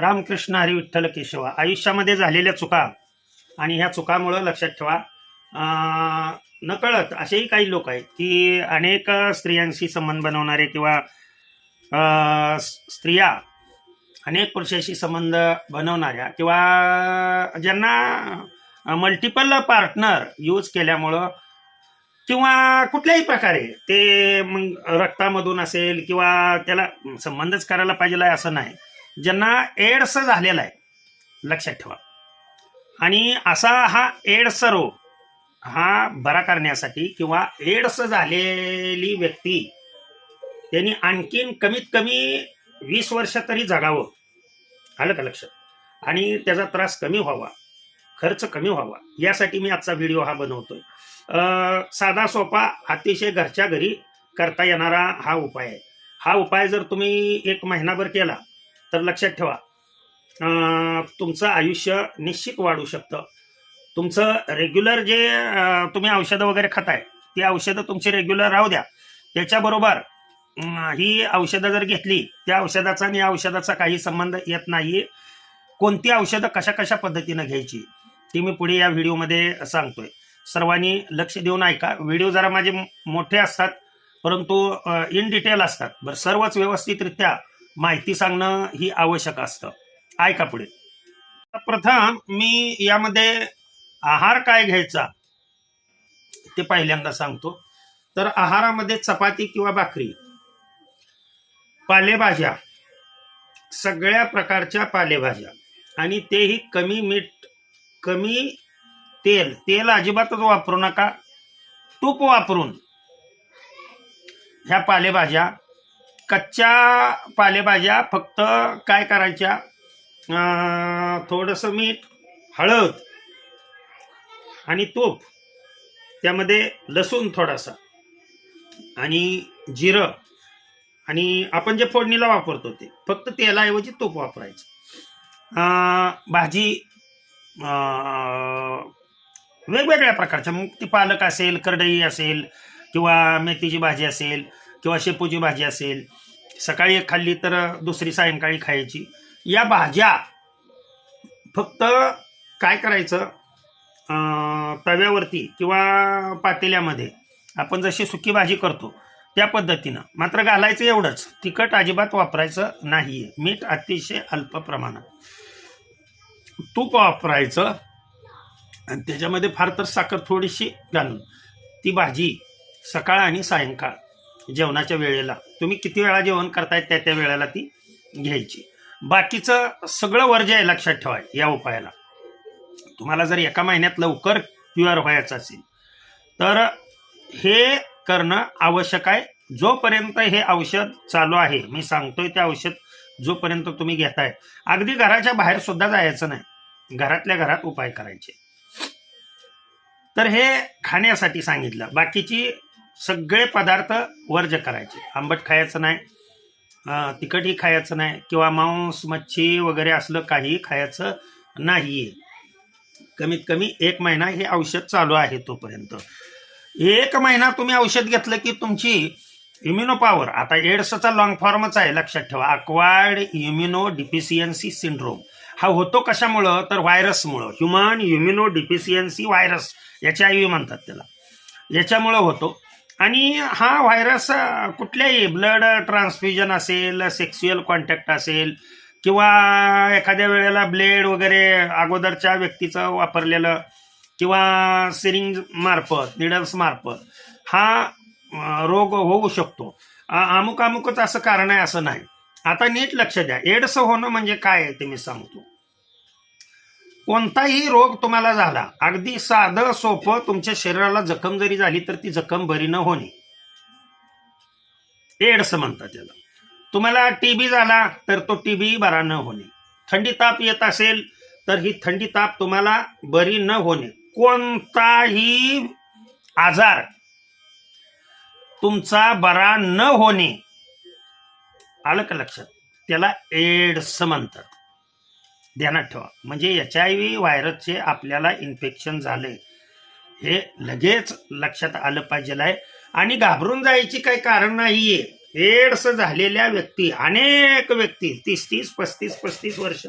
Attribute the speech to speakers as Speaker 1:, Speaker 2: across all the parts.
Speaker 1: रामकृष्ण हरी विठ्ठल केशवा. आयुष्यामध्ये झालेल्या चुका आणि ह्या चुकामुळं लक्षात ठेवा. नकळत असेही काही लोक आहेत की अनेक स्त्रियांशी संबंध बनवणारे किंवा स्त्रिया अनेक पुरुषाशी संबंध बनवणाऱ्या किंवा ज्यांना मल्टिपल पार्टनर यूज केल्यामुळं किंवा कुठल्याही प्रकारे ते मग रक्तामधून असेल किंवा त्याला संबंधच करायला पाहिजे आहे असं नाही. ज्यांना एड्स झालेला आहे लक्षात ठेवा. आणि असा हा एड्स रोग हा बरा करण्यासाठी किंवा एड्स झालेली व्यक्ती त्यांनी आणखीन कमीत कमी वीस वर्ष तरी जगावं. आलं का लक्षात? आणि त्याचा त्रास कमी व्हावा खर्च कमी व्हावा. यासाठी मी आजचा व्हिडिओ हा बनवतोय. साधा सोपा अतिशय घरच्या घरी करता येणारा हा उपाय आहे. हा उपाय जर तुम्ही एक महिनाभर केला तर लक्षात ठेवा. तुमचं आयुष्य निश्चित वाढू शकतं. तुमचं रेग्युलर जे तुम्ही औषधं वगैरे खाताय ती औषधं तुमची रेग्युलर राहू द्या. त्याच्याबरोबर ही औषधं जर घेतली त्या औषधाचा आणि या औषधाचा काही संबंध येत नाही. कोणती औषधं कशा कशा पद्धतीनं घ्यायची ती मी पुढे या व्हिडिओमध्ये सांगतोय. सर्वांनी लक्ष देऊन ऐका. व्हिडिओ जरा माझे मोठे असतात परंतु इन डिटेल असतात. बरं सर्वच व्यवस्थितरित्या माहिती सांगणं ही आवश्यक असतं. ऐका पुढे. प्रथम मी यामध्ये आहार काय घ्यायचा? ते पहिल्यांदा सांगतो. तर आहारामध्ये चपाती किंवा भाकरी पालेभाज्या सगळ्या प्रकारच्या पालेभाज्या आणि तेही कमी मीठ कमी तेल. तेल अजिबातच वापरू नका. तूप वापरून ह्या पालेभाज्या कच्च्या पालेभाज्या फक्त काय करायच्या? थोडंसं मीठ हळद आणि तूप त्यामध्ये लसूण थोडासा आणि जिरं आणि आपण जे फोडणीला वापरतो ते. फक्त तेलाऐवजी तूप वापरायचं. भाजी वेगवेगळ्या प्रकारच्या मग ती पालक असेल करडई असेल किंवा मेथीची भाजी असेल किंवा शेपूची भाजी असेल सकाळी एक खाल्ली तर दुसरी सायंकाळी खायची. या भाज्या फक्त काय करायचं? तव्यावरती किंवा पातेल्यामध्ये आपण जशी सुकी भाजी करतो त्या पद्धतीनं. मात्र घालायचं एवढंच. तिखट अजिबात वापरायचं नाही आहे मीठ अतिशय अल्प प्रमाणात. तूप वापरायचं आणि त्याच्यामध्ये फार तर साखर थोडीशी घालून. ती भाजी सकाळ आणि सायंकाळ जेवणाच्या वेळेला तुम्ही किती वेळा जेवण करताय त्या त्या वेळेला ती घ्यायची. बाकीचं सगळं वर्ज आहे लक्षात ठेवा या उपायाला. तुम्हाला जर एका महिन्यात लवकर प्युअर व्हायचं असेल तर हे करणं आवश्यक आहे. जोपर्यंत हे औषध चालू आहे मी सांगतोय ते औषध जोपर्यंत तुम्ही घेताय. अगदी घराच्या बाहेर सुद्धा जायचं नाही. घरातल्या घरात उपाय करायचे. तर हे खाण्यासाठी सांगितलं. बाकीची सगळे पदार्थ वर्ज करायचे. आंबट खायचं नाही तिखटही खायचं नाही किंवा मांस मच्छी वगैरे असलं काही खायचं नाही कमीत कमी एक महिना हे औषध चालू आहे तोपर्यंत. एक महिना तुम्ही औषध घेतलं की तुमची इम्युनो पॉवर आता एड्सचा लॉंग फॉर्मच आहे लक्षात ठेवा. अक्वायर्ड इम्युनो डिफिशियन्सी सिंड्रोम हा होतो कशामुळं? तर व्हायरसमुळं. ह्युमन इम्युनो डिफिशियन्सी व्हायरस याच्या आयवी म्हणतात त्याला. याच्यामुळं होतो. आणि हा व्हायरस कुठल्याही ब्लड ट्रान्सफ्युजन असेल सेक्स्युअल कॉन्टॅक्ट असेल किंवा एखाद्या वेळेला ब्लेड वगैरे अगोदरच्या व्यक्तीचं वापरलेलं किंवा सिरिंज मार्फत निडल्स मार्फत हा रोग होऊ शकतो. अमुक अमुकच असं कारण आहे असं नाही. आता नीट लक्ष द्या. एड्स होणं म्हणजे काय आहे ते मी सांगतो. कोणताही रोग तुम्हाला झाला अगदी साधं सोपं तुमच्या शरीराला जखम जरी झाली तर ती जखम बरी न होणे. एड्स म्हणतात त्याला तुम्हाला टीबी झाला तर तो टीबी बरा न होणे. थंडी ताप येत असेल तर ही थंडी ताप तुम्हाला बरी न होणे. कोणताही आजार तुमचा बरा न होणे. आलं का लक्षात? त्याला एड्स म्हणतात. ध्यानात ठेवा. म्हणजे एच आय व्ही व्हायरसचे आपल्याला इन्फेक्शन झाले. हे लगेच लक्षात आलं पाहिजे आहे आणि घाबरून जायची काही कारण नाहीये. एड्स झालेल्या व्यक्ती अनेक व्यक्ती तीस तीस पस्तीस पस्तीस वर्ष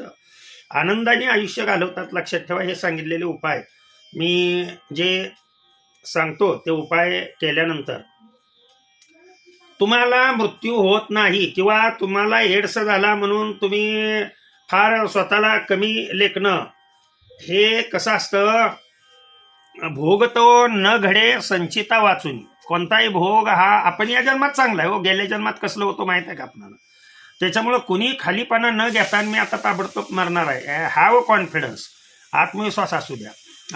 Speaker 1: आनंदाने आयुष्य घालवतात लक्षात ठेवा हे सांगितलेले उपाय. मी जे सांगतो ते उपाय केल्यानंतर तुम्हाला मृत्यू होत नाही किंवा तुम्हाला एड्स झाला म्हणून तुम्ही फार स्वतःला कमी लेखणं हे कसं असतं? भोग तो न घडे संचिता वाचून. कोणताही भोग हा आपण या जन्मात चांगला आहे हो. गेल्या जन्मात कसलं होतं माहीत आहे का आपल्याला? त्याच्यामुळं कुणी खालीपणा न घेता मी आता ताबडतोब मरणार आहे. हॅव कॉन्फिडन्स हो आत्मविश्वास असू द्या.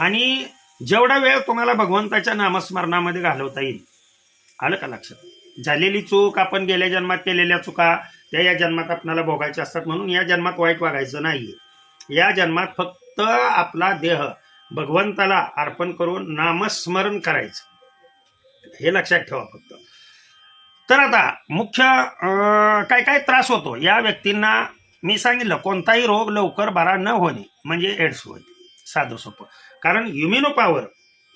Speaker 1: आणि जेवढा वेळ तुम्हाला भगवंताच्या नामस्मरणामध्ये घालवता येईल आलं का लक्षात? झालेली चूक आपण गेल्या जन्मात केलेल्या चुका त्या या जन्मात आपल्याला भोगायच्या असतात म्हणून या जन्मात वाईट वागायचं नाही या जन्मात फक्त आपला देह भगवंताला अर्पण करून नामस्मरण करायचं. हे लक्षात ठेवा फक्त. तर आता मुख्य काय काय त्रास होतो? या व्यक्तींना मी सांगितलं कोणताही रोग लवकर बरा न होणे म्हणजे एड्स होय साधं सोपं. कारण युमिनो पॉवर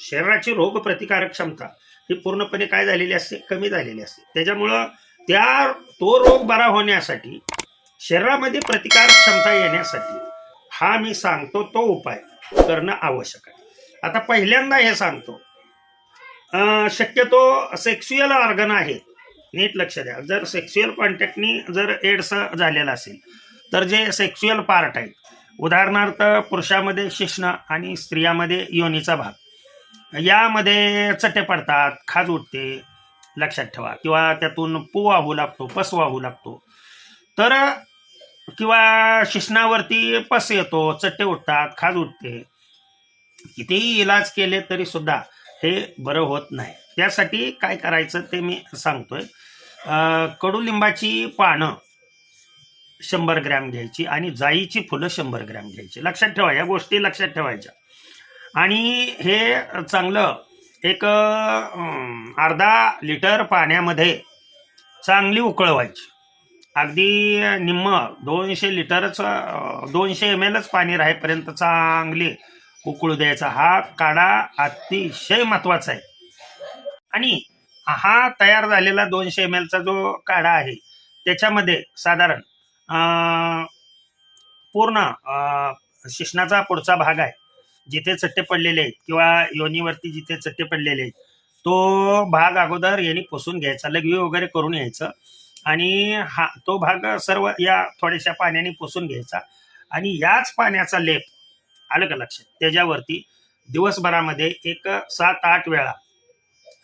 Speaker 1: शरीराची रोग प्रतिकारक क्षमता ही पूर्णपणे काय झालेली असते? कमी झालेली असते. त्याच्यामुळं त्या तो रोग बरा होण्यासाठी शरीरामध्ये प्रतिकार क्षमता येण्यासाठी हा मी सांगतो तो उपाय करणं आवश्यक आहे. आता पहिल्यांदा हे सांगतो. शक्यतो सेक्स्युअल ऑर्गन आहेत. नीट लक्ष द्या. जर सेक्स्युअल कॉन्टॅक्टनी जर एड्स झालेला असेल तर जे सेक्स्युअल पार्ट आहेत उदाहरणार्थ पुरुषामध्ये शिश्न आणि स्त्रियामध्ये योनीचा भाग यामध्ये चटे पडतात खाज उठते लक्षात ठेवा. किंवा त्यातून पोवा होऊ लागतो पस होऊ लागतो. तर किंवा शिश्नावरती पस येतो चट्टे उठतात खाज उठते. कितीही इलाज केले तरी सुद्धा हे बरं होत नाही. त्यासाठी काय करायचं ते मी सांगतोय. कडुलिंबाची पानं शंभर ग्रॅम घ्यायची आणि जाईची फुलं शंभर ग्रॅम घ्यायची. लक्षात ठेवा या गोष्टी लक्षात ठेवायच्या. आणि हे चांगलं एक अर्धा लिटर पाण्यामध्ये चांगली उकळवायची. अगदी निम्म दोनशे लिटरच दोनशे एम एलच पाणी राहेपर्यंत चांगली उकळू द्यायचा. हा काढा अतिशय महत्त्वाचा आहे. आणि हा तयार झालेला दोनशे एम एलचा जो काढा आहे त्याच्यामध्ये साधारण पूर्ण शिश्नाचा पुढचा भाग आहे. जिथे चट्टे पडलेले आहेत किंवा योनीवरती जिथे चट्टे पडलेले आहेत तो भाग अगोदर यांनी पुसून घ्यायचा लघवी वगैरे करून यायचं. आणि हा तो भाग सर्व या थोड्याशा पाण्याने पुसून घ्यायचा. आणि याच पाण्याचा लेप आलं का लक्षात? त्याच्यावरती दिवसभरामध्ये एक सात आठ वेळा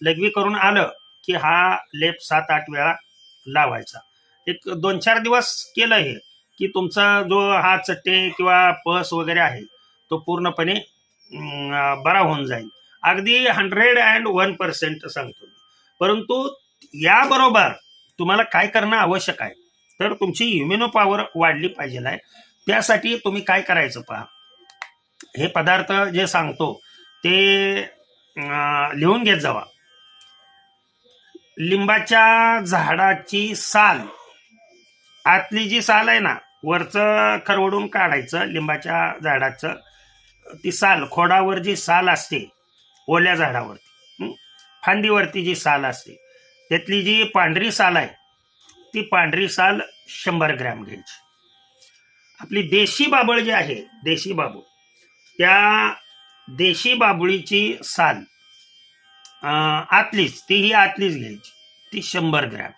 Speaker 1: लघवी करून आलं की हा लेप सात आठ वेळा लावायचा. एक दोन चार दिवस केलं हे की तुमचा जो हा चट्टे किंवा पस वगैरे आहे तो पूर्णपणे बरा होऊन जाईल. अगदी हंड्रेड अँड वन पर्सेंट सांगतो परंतु याबरोबर तुम्हाला काय करणं आवश्यक आहे? तर तुमची इम्युनो पॉवर वाढली पाहिजे आहे. त्यासाठी तुम्ही काय करायचं पहा? हे पदार्थ जे सांगतो ते लिहून घेत जावा. लिंबाच्या झाडाची साल. आतली जी साल आहे ना वरचं खरवडून काढायचं लिंबाच्या झाडाचं. ती साल खोडावर जी साल असते ओल्या झाडावरती फांदीवरती जी साल असते त्यातली जी पांढरी साल आहे ती पांढरी साल शंभर ग्रॅम घ्यायची. आपली देशी बाबळ जी आहे देशी बाबूळ त्या देशी बाबुळीची साल आतलीच तीही आतलीच घ्यायची ती शंभर ग्रॅम.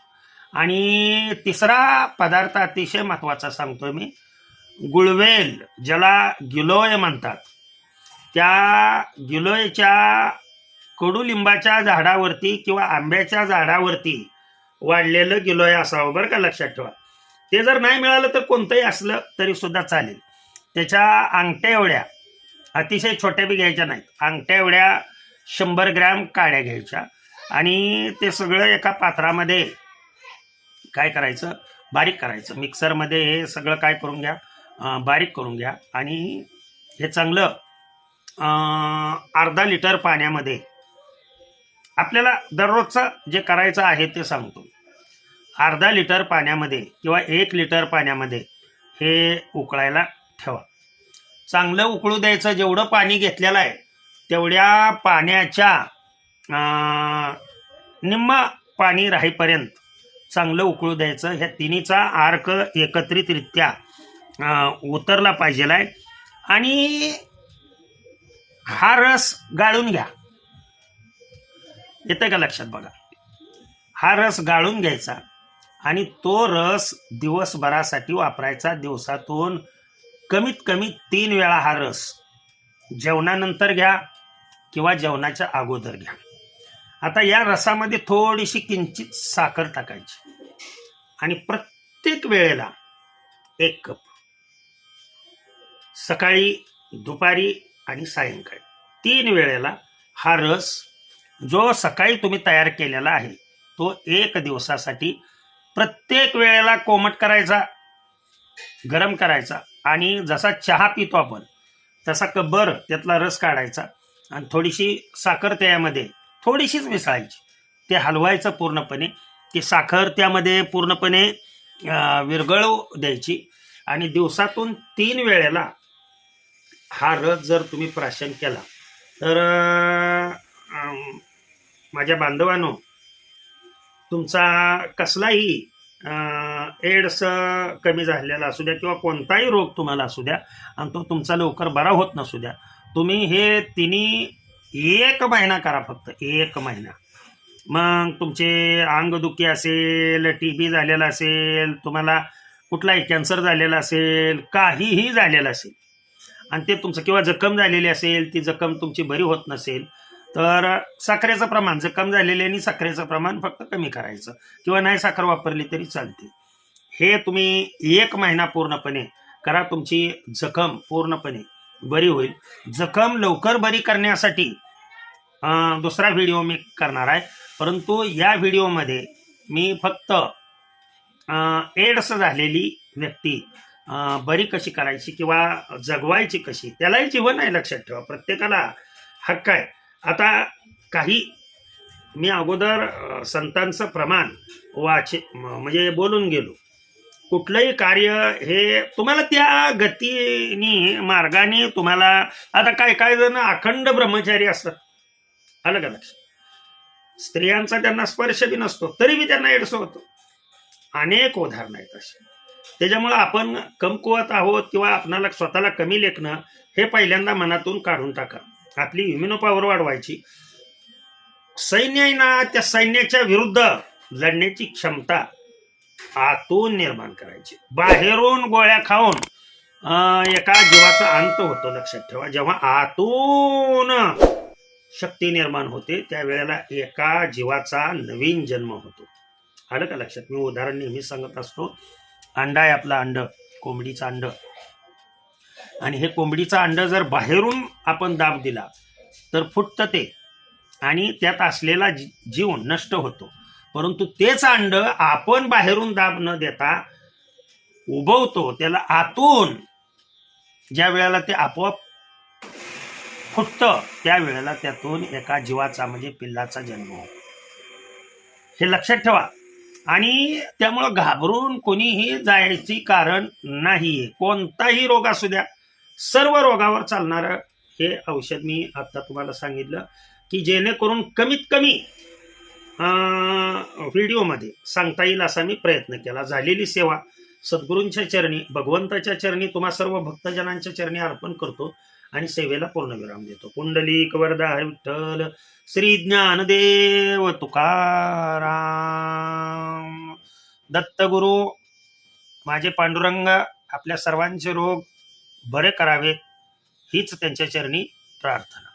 Speaker 1: आणि तिसरा पदार्थ अतिशय महत्त्वाचा सांगतोय मी गुळवेल ज्याला गिलोय म्हणतात. त्या गिलोयच्या कडुलिंबाच्या झाडावरती किंवा आंब्याच्या झाडावरती वाढलेलं गिलोय असावं बरं का? लक्षात ठेवा. ते जर नाही मिळालं तर कोणतंही असलं तरी सुद्धा चालेल. त्याच्या अंगठ्या एवढ्या अतिशय छोट्या बी घ्यायच्या नाहीत. अंगठ्या एवढ्या शंभर ग्रॅम काड्या घ्यायच्या आणि ते सगळं एका पात्रामध्ये काय करायचं? बारीक करायचं. मिक्सरमध्ये हे सगळं काय करून घ्या? बारीक करून घ्या आणि हे चांगलं अर्धा लिटर पाण्यामध्ये आपल्याला दररोजचं जे करायचं आहे ते सांगतो. अर्धा लिटर पाण्यामध्ये किंवा एक लिटर पाण्यामध्ये हे उकळायला ठेवा. चांगलं उकळू द्यायचं जेवढं पाणी घेतलेलं आहे तेवढ्या पाण्याच्या निम्मा पाणी राहीपर्यंत चांगलं उकळू द्यायचं. ह्या तिन्हीचा आर्क एकत्रितरित्या उतरला पाहिजेला आहे आणि हा रस गाळून घ्या. येतं का लक्षात बघा? हा रस गाळून घ्यायचा आणि तो रस दिवसभरासाठी वापरायचा. दिवसातून कमीत कमी तीन वेळा हा रस. जेवणानंतर घ्या किंवा जेवणाच्या अगोदर घ्या. आता या रसामध्ये थोडीशी किंचित साखर टाकायची आणि प्रत्येक वेळेला एक कप. सकाळी दुपारी आणि सायंकाळी. तीन वेळेला हा रस जो सकाळी तुम्ही तयार केलेला आहे तो एक दिवसासाठी प्रत्येक वेळेला कोमट करायचा गरम करायचा आणि जसा चहा पितो आपण तसा कब्बर त्यातला रस काढायचा आणि थोडीशी साखर त्यामध्ये थोडीशीच मिसळायची. ते हलवायचं पूर्णपणे ती साखर त्यामध्ये पूर्णपणे अं, विरघळू द्यायची आणि दिवसातून तीन वेळेला हा रस जर तुम्ही प्राशन केला तर माझ्या बांधवांनो तुमचा कसलाही एड्स कमी झालेला असू द्या किंवा कोणताही रोग तुम्हाला असू द्या आणि तो तुमचा लवकर बरा होत नसू द्या तुम्ही हे तिन्ही एक महिना करा फक्त एक महिना. मग तुमचे अंगदुखी असेल टी बी झालेला असेल तुम्हाला कुठलाही कॅन्सर झालेला असेल काहीही झालेलं असेल आणि ते तुमचं किंवा जखम झालेली असेल ती जखम तुमची बरी होत नसेल तर साखरेचं प्रमाण जखम झालेल्यानी साखरेचं प्रमाण फक्त कमी करायचं. किंवा नाही साखर वापरली तरी चालते. हे तुम्ही एक महिना पूर्णपणे करा तुमची जखम पूर्णपणे बरी होईल. जखम लवकर बरी करण्यासाठी दुसरा व्हिडिओ मी करणार आहे. परंतु या व्हिडिओमध्ये मी फक्त एड्स झालेली व्यक्ती बरी कशी करायची किंवा जगवायची कशी त्यालाही जीवन आहे लक्षात ठेवा. प्रत्येकाला हक्क आहे. आता काही मी अगोदर संतांचं प्रमाण वाचे म- म्हणजे बोलून गेलो. कुठलंही कार्य हे तुम्हाला त्या गतीने मार्गाने तुम्हाला आता काय काय जण अखंड ब्रह्मचारी असतात. आलं का लक्ष स्त्रियांचा त्यांना स्पर्श बी नसतो तरी बी त्यांना एडसो होतो. अनेक उदाहरणं आहेत अशी त्याच्यामुळं आपण कमकुवत आहोत किंवा आपणाला स्वतःला कमी लेखणं हे पहिल्यांदा मनातून काढून टाका. आपली इम्युनो पॉवर वाढवायची. सैन्य आहे ना त्या सैन्याच्या विरुद्ध लढण्याची क्षमता आतून निर्माण करायची. बाहेरून गोळ्या खाऊन अं, एका जीवाचा अंत होतो लक्षात ठेवा. जेव्हा आतून शक्ती निर्माण होते त्यावेळेला एका जीवाचा नवीन जन्म होतो. आलं का लक्षात? मी उदाहरण नेहमी सांगत असतो. अंडा आहे आपला अंड कोंबडीचं अंड. आणि हे कोंबडीचं अंड जर बाहेरून आपण दाब दिला तर फुटतं ते. आणि त्यात असलेला जी- जीव नष्ट होतो. परंतु तेच अंड आपण बाहेरून दाब न देता उभवतो त्याला आतून ज्या वेळेला ते आपोआप फुटतं त्यावेळेला त्यातून एका जीवाचा म्हणजे पिल्लाचा जन्म होतो. हे लक्षात ठेवा. आणि त्यामुळं घाबरून कोणीही जायची कारण नाही कोणताही रोग असू द्या सर्व रोगावर चालणारं हे औषध मी आता तुम्हाला सांगितलं की जेणेकरून कमीत कमी व्हिडिओमध्ये सांगता येईल असा मी प्रयत्न केला. झालेली सेवा सद्गुरूंच्या चरणी भगवंताच्या चरणी तुम्हा सर्व भक्तजनांच्या चरणी अर्पण करतो. आणि सेवेला पूर्णविराम देतो. पुंडलिक वरदा हरी विठ्ठल श्री ज्ञानदेव तुकाराम. दत्तगुरु माझे पांडुरंग आपल्या सर्वांचे रोग बरे करावेत हीच त्यांच्या चरणी प्रार्थना.